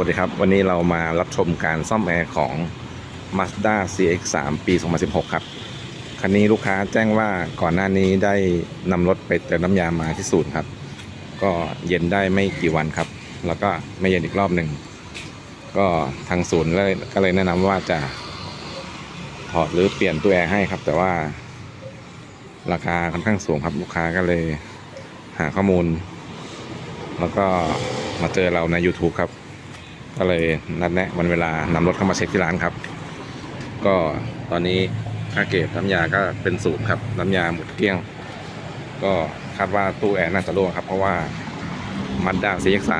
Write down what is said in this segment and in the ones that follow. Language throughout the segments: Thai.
วัสดีครับ วันนี้เรามารับชมการซ่อมแอร์ของ Mazda CX-3 ปี 2016 ครับ คันนี้ลูกค้าแจ้งว่าก่อนหน้านี้ได้นำรถไปเติมน้ำยามาที่ศูนย์ครับ ก็เย็นได้ไม่กี่วันครับ แล้วก็ไม่เย็นอีกรอบหนึ่ง ก็ทางศูนย์ก็เลยก็เลยแนะนำว่าจะถอดหรือเปลี่ยนตัวแอร์ให้ครับ แต่ว่าราคาค่อนข้างสูงครับลูกค้าก็เลยหาข้อมูล แล้วก็มาเจอเราใน YouTube ครับ ก็เลยนัดแนะวันเวลานำรถเข้ามาเช็คที่ร้านครับ ก็ตอนนี้ค่าเก็บน้ำยาก็เป็นศูนย์ครับ น้ำยาหมดเกลี้ยง ก็คาดว่าตู้แอร์น่าจะรั่วครับ เพราะว่ามันด้า CX3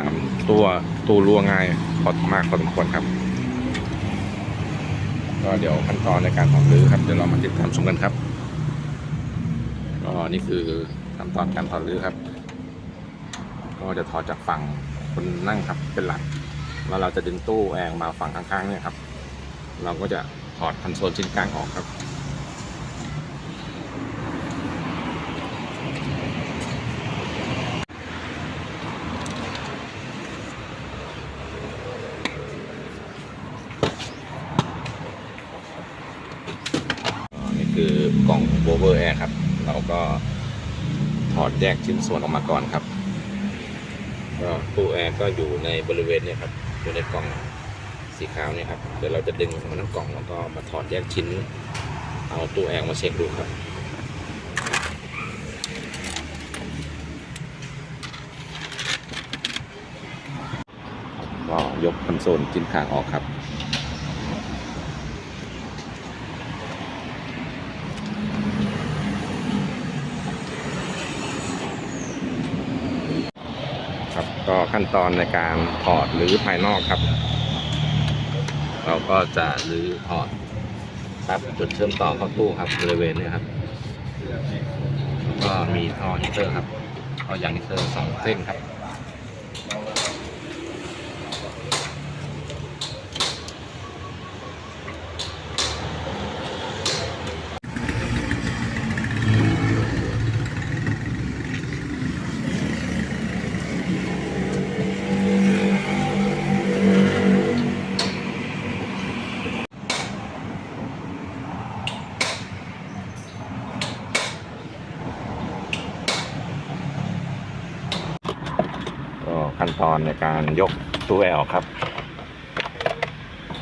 ตัวตู้รั่วง่ายพอมากพอสมควรครับ ก็เดี๋ยวขั้นตอนในการถอดรื้อครับเดี๋ยวเรามาติดตามชมกันครับก็นี่คือขั้นตอนการถอดรื้อครับ ก็จะถอดจากฝั่งคนนั่งครับเป็นหลัก แล้วเราจะดึงตู้แอร์มาฝั่งข้างๆเนี่ยครับ เราก็จะถอดคอนโซลชิ้นกลางออกครับนี่คือกล่องโบเวอร์แอร์ครับ เราก็ถอดแยกชิ้นส่วนออกมาก่อนครับก็ตู้แอร์ก็อยู่ในบริเวณเนี่ยครับ อยู่ในกล่องสีขาวเนี่ยครับ เดี๋ยวเราจะดึงออกมาทั้งกล่องแล้วก็มาถอดแยกชิ้น เอาตัวแองมาเช็คดูครับก็ยกคอนโซลชิ้นขางออกครับ ก็ขั้นตอนในการถอดหรือภายนอกครับ เราก็จะรื้อถอดครับจุดเชื่อมต่อเข้าตู้ครับบริเวณนี้ครับแล้วก็มีท่อฮีเตอร์ครับท่อยางฮีเตอร์สองเส้นครับ ก็ขั้น ตอนในการยกตู้แอร์ออกครับ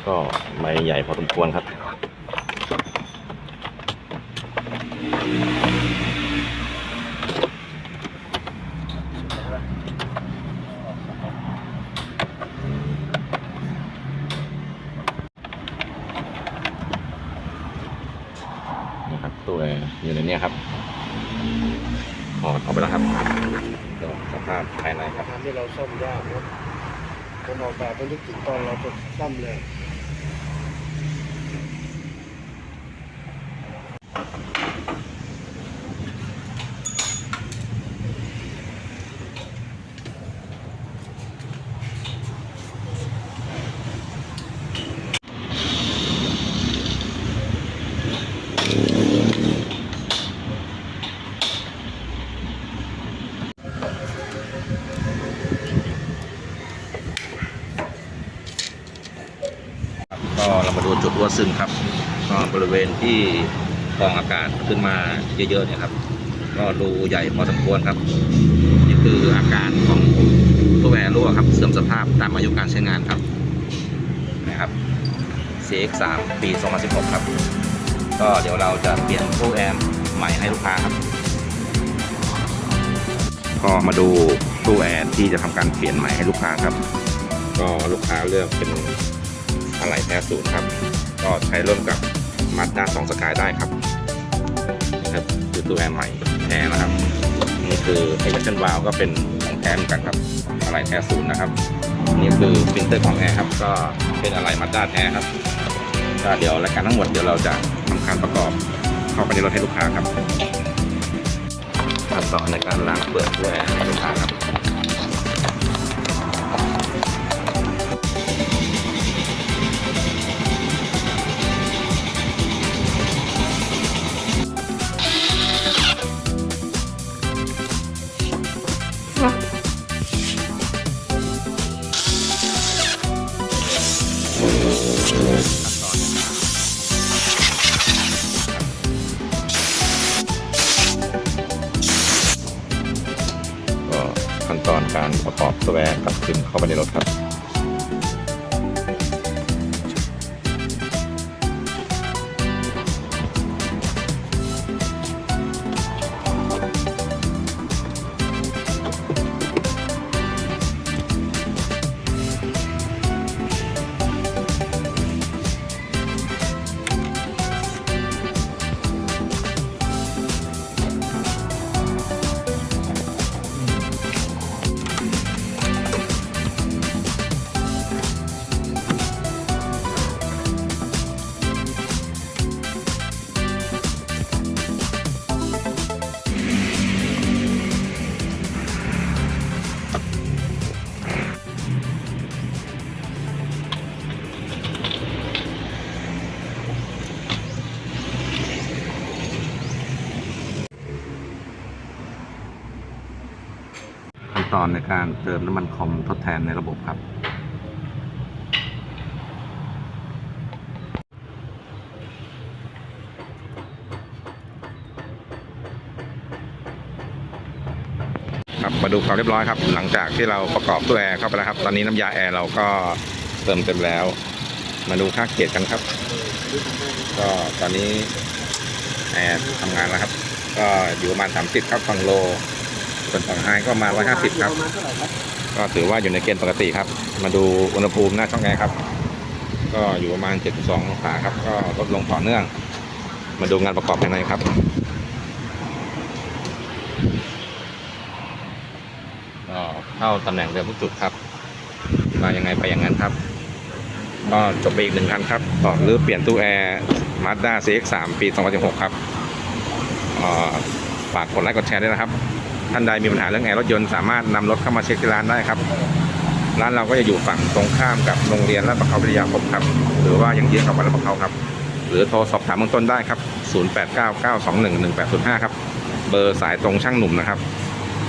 ก็ไม่ใหญ่พอสมควรครับนี่ครับตู้แอยู่ในนี้ครับถอดออกไปแล้วครับดูสภาพภายในครับ ทำให้เราซ่อมยากนะคนออกแบบไม่นึกถึงตอนเราจะซ่อมเลย ก็เรามาดูจุดรั่วซึมครับ ก็บริเวณที่กรองอากาศขึ้นมาเยอะๆเนี่ยครับ ก็รูใหญ่พอสมควรครับ นี่คืออาการของตัวแวร์รั่วครับ เสื่อมสภาพตามอายุการใช้งานครับนะครับ CX3 ปี 2016 ครับ ก็เดี๋ยวเราจะเปลี่ยนตู้แอร์ใหม่ให้ลูกค้าครับ ก็มาดูตู้แอร์ที่จะทำการเปลี่ยนใหม่ให้ลูกค้าครับ ก็ลูกค้าเลือกเป็น อะไหล่แท้ศูนย์ครับ ก็ใช้ร่วมกับมาด้าสองสกายได้ครับนี่ครับคือตัวแอร์ใหม่แท้นะครับ นี่คือไอเจนวาลก็เป็นของแท้เหมือนกันครับอะไหล่แท้ศูนย์นะครับ นี่คือฟิลเตอร์ของแอร์ครับ ก็เป็นอะไหล่มาด้าแท้ครับก็เดี๋ยวรายการทั้งหมดเดี๋ยวเราจะทำการประกอบเข้าไปในรถให้ลูกค้าครับขั้นตอนในการล้างเปลือกตัวแขั้นตอนการประกอบสแวร์กลับขึ้นเข้าไปในรถครับ ตอนในการเติมน้ำมันคอมทดแทนในระบบครับ ครับมาดูความเรียบร้อยครับ หลังจากที่เราประกอบตัวแอร์เข้าไปแล้วครับ ตอนนี้น้ำยาแอร์เราก็เติมเต็มแล้ว มาดูค่าเกียรกันครับ ก็ตอนนี้แอร์ทำงานแล้วครับ ก็อยู่ประมาณ 30 ครับฝั่งโล ส่วนฝั่งไฮก็มา 150ครับประมาณเท่าไหร่ครับ ก็ถือว่าอยู่ในเกณฑ์ปกติครับ มาดูอุณหภูมิหน้าช่องแอร์ครับ ก็อยู่ประมาณ 72 องศาครับ ก็ลดลงต่อเนื่อง มาดูงานประกอบภายในครับก็เข้าตำแหน่งเดิมทุกจุดครับ มายังไงไปอย่างนั้นครับ ก็จบไปอีกหนึ่งคันครับต่อหรือเปลี่ยนตู้แอร์ Mazda CX-3 ปี 2016 ครับฝากกดไลค์กดแชร์ด้วยนะครับ ท่านใดมีปัญหาเรื่องแอร์รถยนต์สามารถนำรถเข้ามาเช็คที่ร้านได้ครับ ร้านเราก็จะอยู่ฝั่งตรงข้ามกับโรงเรียนลาดประเขาวิทยาคมครับ หรือว่ายังเยื้องกับวัดลาดประเขาครับ หรือโทรสอบถามเบื้องต้นได้ครับ 0899211805 ครับ เบอร์สายตรงช่างหนุ่มนะครับ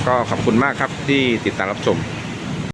ก็ขอบคุณมากครับที่ติดตามรับชม